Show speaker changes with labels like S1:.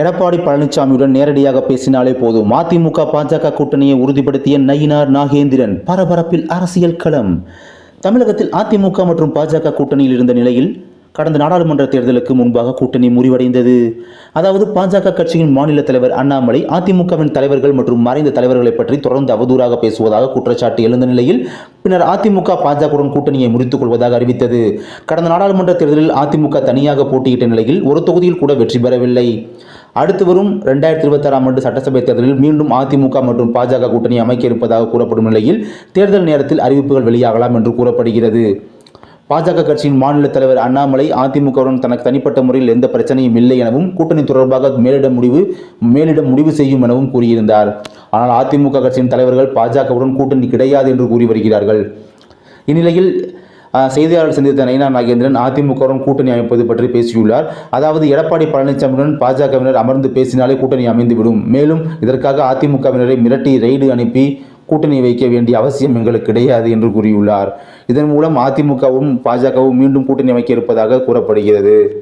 S1: எடப்பாடி பழனிசாமியுடன் நேரடியாக பேசினாலே போதும். மதிமுக பாஜக கூட்டணியை உறுதிப்படுத்திய நயினார் நாகேந்திரன் பரபரப்பில் அரசியல் களம். தமிழகத்தில் அதிமுக மற்றும் பாஜக கூட்டணியில் இருந்த நிலையில் கடந்த நாடாளுமன்ற தேர்தலுக்கு முன்பாக கூட்டணி முறிவடைந்தது. அதாவது பாஜக கட்சியின் மாநில தலைவர் அண்ணாமலை அதிமுகவின் தலைவர்கள் மற்றும் மறைந்த தலைவர்களை பற்றி தொடர்ந்து அவதூறாக பேசுவதாக குற்றச்சாட்டு எழுந்த நிலையில் பின்னர் அதிமுக பாஜகவுடன் கூட்டணியை முறித்துக் கொள்வதாக அறிவித்தது. கடந்த நாடாளுமன்ற தேர்தலில் அதிமுக தனியாக போட்டியிட்ட நிலையில் ஒரு தொகுதியில் கூட வெற்றி பெறவில்லை. அடுத்து வரும் ரெண்டாயிரத்தி இருபத்தாறாம் ஆண்டு சட்டசபை தேர்தலில் மீண்டும் அதிமுக மற்றும் பாஜக கூட்டணி அமைக்க இருப்பதாக கூறப்படும் நிலையில் தேர்தல் நேரத்தில் அறிவிப்புகள் வெளியாகலாம் என்று கூறப்படுகிறது. பாஜக கட்சியின் மாநில தலைவர் அண்ணாமலை அதிமுகவுடன் தனக்கு தனிப்பட்ட முறையில் எந்த பிரச்சனையும் இல்லை எனவும் கூட்டணி தொடர்பாக மேலிடம் முடிவு மேலிடம் முடிவு செய்யும் எனவும் கூறியிருந்தார். ஆனால் அதிமுக கட்சியின் தலைவர்கள் பாஜகவுடன் கூட்டணி கிடையாது என்று கூறி வருகிறார்கள். இந்நிலையில் செய்தியாளர் சந்தித்த நயினா நாகேந்திரன் அதிமுகவுடன் கூட்டணி அமைப்பது பற்றி பேசியுள்ளார். அதாவது எடப்பாடி பழனிசாமியுடன் பாஜகவினர் அமர்ந்து பேசினாலே கூட்டணி அமைந்துவிடும். மேலும் இதற்காக அதிமுகவினரை மிரட்டி ரெய்டு அனுப்பி கூட்டணி வைக்க வேண்டிய அவசியம் எங்களுக்கு கிடையாது என்று கூறியுள்ளார். இதன் மூலம் அதிமுகவும் பாஜகவும் மீண்டும் கூட்டணி அமைக்க இருப்பதாக கூறப்படுகிறது.